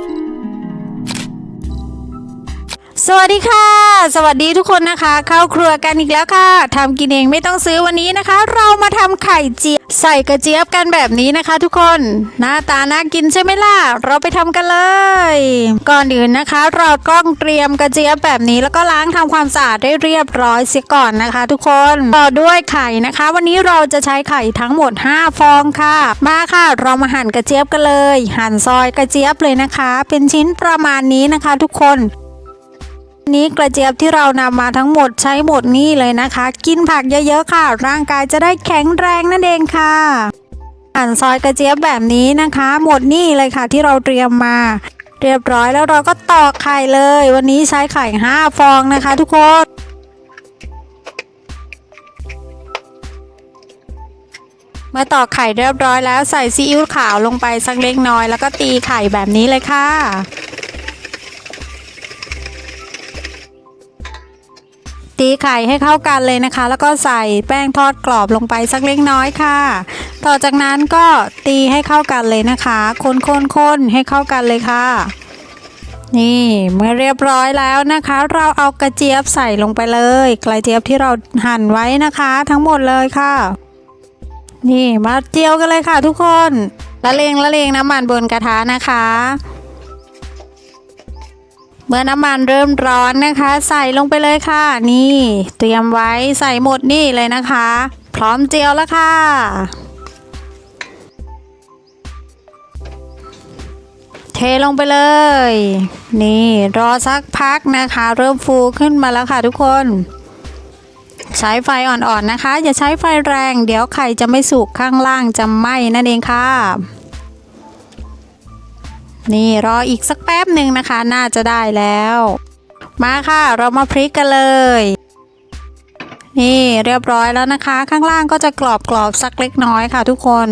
thank you สวัสดีค่ะ สวัสดีทุกคนนะคะ เข้าครัวกันอีกแล้วค่ะทำกินเองไม่ต้องซื้อวันนี้นะคะ เรามาทำไข่เจี๊ยบใส่กระเจี๊ยบกันแบบนี้นะคะ ทุกคนหน้าตาน่ากินใช่ไหมล่ะเราไปทำกันเลย ก่อนอื่นนะคะ เราต้องเตรียมกระเจี๊ยบแบบนี้ แล้วก็ล้างทำความสะอาดได้เรียบร้อยเสียก่อนนะคะ ทุกคนต่อด้วยไข่นะคะ วันนี้เราจะใช้ไข่ทั้งหมด 5 ฟองค่ะ มาค่ะ เรามาหั่นกระเจี๊ยบกันเลย หั่นซอยกระเจี๊ยบเลยนะคะ เป็นชิ้นประมาณนี้นะคะ ทุกคน นี้กระเจี๊ยบที่เรานำมาทั้งหมดใช้หมดนี่เลยนะคะ กินผักเยอะๆค่ะ ร่างกายจะได้แข็งแรงนั่นเองค่ะหั่นซอยกระเจี๊ยบแบบนี้นะคะ หมดนี่เลยค่ะที่เราเตรียมมา เรียบร้อยแล้วเราก็ตอกไข่เลย วันนี้ใช้ไข่5ฟองนะคะ ทุกคนเมื่อตอกไข่เรียบร้อยแล้วใส่ซีอิ๊วขาวลงไปสักเล็กน้อย แล้วก็ตีไข่แบบนี้เลยค่ะ ตีไข่ให้เข้ากันเลยนะคะ แล้วก็ใส่แป้งทอดกรอบลงไปสักเล็กน้อยค่ะ ต่อจากนั้นก็ตีให้เข้ากันเลยนะคะ คนๆๆให้เข้ากันเลยค่ะนี่เมื่อเรียบร้อยแล้วนะคะ เราเอากระเจี๊ยบใส่ลงไปเลยกระเจี๊ยบที่เราหั่นไว้นะคะ ทั้งหมดเลยค่ะ นี่มาเจียวกันเลยค่ะทุกคนละเลงละเลงน้ำมันบนกระทะนะคะ เมื่อน้ำมันเริ่มร้อนนะคะ ใส่ลงไปเลยค่ะ นี่ เตรียมไว้ใส่หมดนี่เลยนะคะ พร้อมเจียวแล้วค่ะ เทลงไปเลย นี่รอสักพักนะคะ เริ่มฟูขึ้นมาแล้วค่ะทุกคน ใช้ไฟอ่อนๆนะคะ อย่าใช้ไฟแรง เดี๋ยวไข่จะไม่สุกข้างล่างจะไหม้นั่นเองค่ะ นี่รออีกสักแป๊บหนึ่งนะคะ น่าจะได้แล้ว มาค่ะเรามาพลิกกันเลย นี่เรียบร้อยแล้วนะคะ ข้างล่างก็จะกรอบกรอบสักเล็กน้อยค่ะทุกคน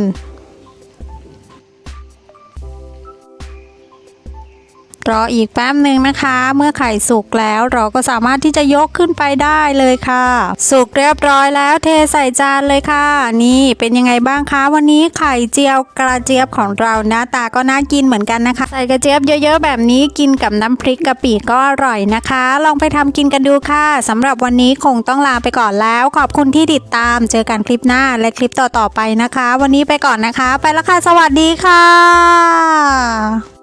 รออีกแป๊บหนึ่งนะคะ เมื่อไข่สุกแล้วเราก็สามารถที่จะยกขึ้นไปได้เลยค่ะ สุกเรียบร้อยแล้วเทใส่จานเลยค่ะ นี่เป็นยังไงบ้างคะวันนี้ไข่เจียวกระเจี๊ยบของเราหน้าตาก็น่ากินเหมือนกันนะคะ ใส่กระเจี๊ยบเยอะๆ แบบนี้กินกับน้ำพริกกะปิก็อร่อยนะคะ ลองไปทำกินกันดูค่ะสำหรับวันนี้คงต้องลาไปก่อนแล้ว ขอบคุณที่ติดตาม เจอกันคลิปหน้าและคลิปต่อๆไปนะคะ วันนี้ไปก่อนนะคะ ไปแล้วค่ะ สวัสดีค่ะ